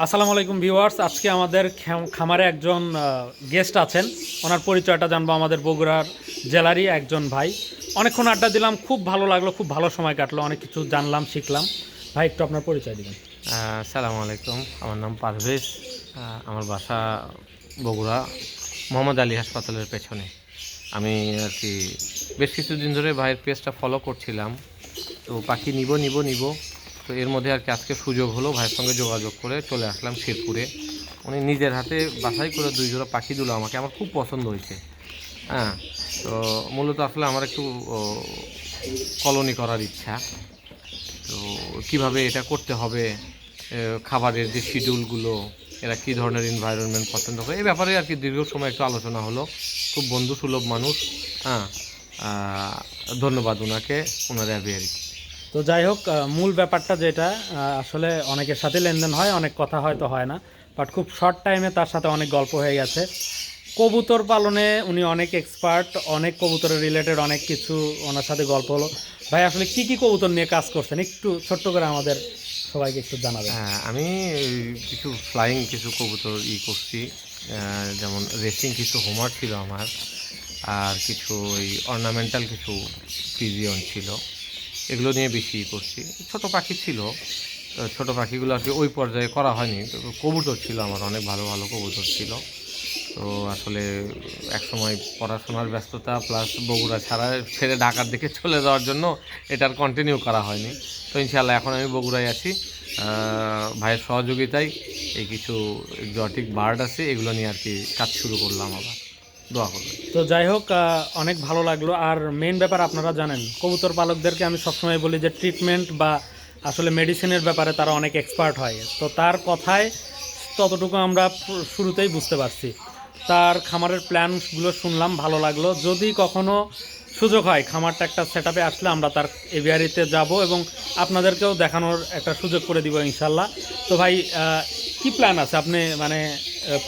আসসালামু আলাইকুম ভিউয়ার্স, আজকে আমাদের খাম- খামারে একজন গেস্ট আছেন। ওনার পরিচয়টা জানব আমাদের বগুড়ার জেলারই একজন ভাই। অনেকক্ষণ আড্ডা দিলাম, খুব ভালো লাগল, খুব ভালো সময় কাটলো, অনেক কিছু জানলাম, শিখলাম। ভাই, একটু আপনার পরিচয় দিবেন। সালামু আলাইকুম, আমার নাম পারভেজ আমার বাসা বগুড়া, মোহাম্মদ আলী হাসপাতালের পেছনে। আমি আর কি বেশ কিছুদিন ধরে ভাইয়ের পেজটা ফলো করছিলাম। তো পাখি নিব নিব নিব। তো এর মধ্যে আর কি আজকে সুযোগ হলো, ভাইয়ের সঙ্গে যোগাযোগ করে চলে আসলাম শেরপুরে। উনি নিজের হাতে বাছাই করে দুই জোড়া পাখি দিল আমাকে, আমার খুব পছন্দ হয়েছে। হ্যাঁ তো মূলত আসলে আমার একটু কলোনি করার ইচ্ছা। তো কীভাবে এটা করতে হবে খাবারের যে শিডিউলগুলো এরা কী ধরনের এনভায়রনমেন্ট পছন্দ করে এই ব্যাপারে আর কি দীর্ঘ সময় একটু আলোচনা হলো। খুব বন্ধু সুলভ মানুষ হ্যাঁ ধন্যবাদ ওনাকে, ওনার অ্যাভিয়ারি তো যাই হোক মূল ব্যাপারটা যেটা আসলে অনেকের সাথে লেনদেন হয় অনেক কথা হয়তো হয় না বাট খুব শর্ট টাইমে তার সাথে অনেক গল্প হয়ে গেছে। কবুতর পালনে উনি অনেক এক্সপার্ট অনেক কবুতরের রিলেটেড অনেক কিছু ওনার সাথে গল্প হলো। ভাই আসলে কি কি কবুতর নিয়ে কাজ করছেন? একটু ছোট্ট করে আমাদের সবাইকে একটু জানাবেন। হ্যাঁ, আমি কিছু ফ্লাইং কিছু কবুতর ই করছি যেমন রেসিং কিছু হোমার ছিল আমার আর কিছু ওই অর্নামেন্টাল কিছু পিজিয়ন ছিল। এগুলো নিয়ে বেশি করছি। ছোট পাখি ছিল। ছোট পাখিগুলো আর কি ওই পর্যায়ে করা হয়নি। কবুতর ছিল আমার, অনেক ভালো ভালো কবুতর ছিল। তো আসলে একসময় পড়াশোনার ব্যস্ততা প্লাস বগুড়া ছাড়া ছেড়ে ঢাকার দিকে চলে যাওয়ার জন্য এটার কন্টিনিউ করা হয়নি। তো ইনশাল্লাহ এখন আমি বগুড়ায় আছি। ভাইয়ের সহযোগিতায় এই কিছু এক্সটিক বার্ড আছে, এগুলো নিয়ে আর কি কাজ শুরু করলাম আবার। দোয়া করবেন। তো যাই হোক অনেক ভালো লাগল। আর মেন ব্যাপার আপনারা জানেন, কবুতর পালকদেরকে আমি সবসময় বলি যে ট্রিটমেন্ট বা আসলে মেডিসিনের ব্যাপারে তারা অনেক এক্সপার্ট হয়। তো তার কথায় ততটুকু আমরা শুরুতেই বুঝতে পারছি। তার খামারের প্ল্যানগুলো শুনলাম, ভালো লাগল। যদি কখনো সুযোগ হয়, খামারটা একটা সেট আসলে আমরা তার এভিয়ারিতে যাব এবং আপনাদেরকেও দেখানোর একটা সুযোগ করে দিব ইনশাল্লাহ। তো ভাই কি প্ল্যান আছে? আপনি মানে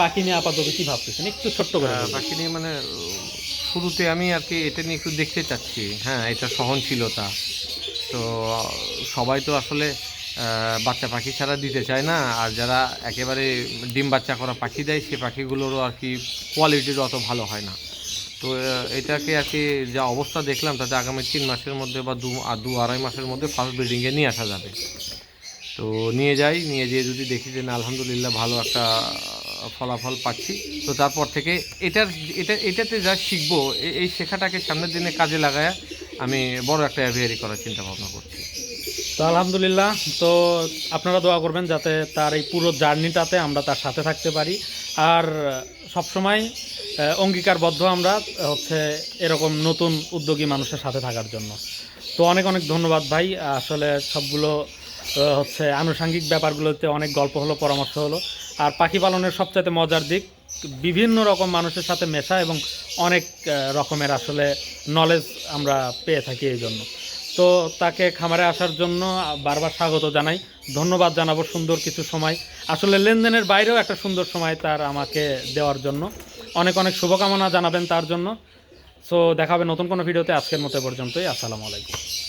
পাখি নিয়ে আপাতত কি ভাবতেছেন? একটু ছোট্ট করে পাখি নিয়ে মানে শুরুতে আমি আর কি এটা নিয়ে একটু দেখতে চাচ্ছি। হ্যাঁ এটা সহনশীলতা। তো সবাই তো আসলে বাচ্চা পাখি ছাড়া দিতে চায় না। আর যারা একেবারে ডিম বাচ্চা করা পাখি দেয় সে পাখিগুলোরও আর কি কোয়ালিটির অত ভালো হয় না। তো এটাকে আর কি যা অবস্থা দেখলাম তাতে আগামী তিন মাসের মধ্যে বা দু দু আড়াই মাসের মধ্যে ফার্স্ট ব্রিডিংয়ে নিয়ে আসা যাবে। তো নিয়ে যাই নিয়ে যেয়ে যদি দেখি যে না আলহামদুলিল্লাহ ভালো একটা ফলাফল পাচ্ছি। তো তারপর থেকে এটার, এটা, এটাতে যা শিখব এই শেখাটাকে সামনের দিনে কাজে লাগায় আমি বড় একটা অ্যাভিয়ারি করার চিন্তা ভাবনা করছি। তো আলহামদুলিল্লাহ, তো আপনারা দোয়া করবেন যাতে তার এই পুরো জার্নিটাতে আমরা তার সাথে থাকতে পারি। আর সবসময় অঙ্গীকারবদ্ধ আমরা হচ্ছে এরকম নতুন উদ্যোগী মানুষের সাথে থাকার জন্য। তো অনেক অনেক ধন্যবাদ ভাই। আসলে সবগুলো হচ্ছে আনুষাঙ্গিক ব্যাপারগুলোতে অনেক গল্প হলো, পরামর্শ হলো। আর পাখি পালনের সবচাইতে মজার দিক, বিভিন্ন রকম মানুষের সাথে মেশা এবং অনেক রকমের আসলে নলেজ আমরা পেয়ে থাকি এই জন্য। তো তাকে খামারে আসার জন্য বারবার স্বাগত জানাই, ধন্যবাদ জানাব সুন্দর কিছু সময়। আসলে লেনদেনের বাইরেও একটা সুন্দর সময় তার আমাকে দেওয়ার জন্য। অনেক অনেক শুভকামনা জানাবেন তার জন্য। সো দেখাবে নতুন কোনো ভিডিওতে, আজকের মতো পর্যন্তই, আসসালামু আলাইকুম।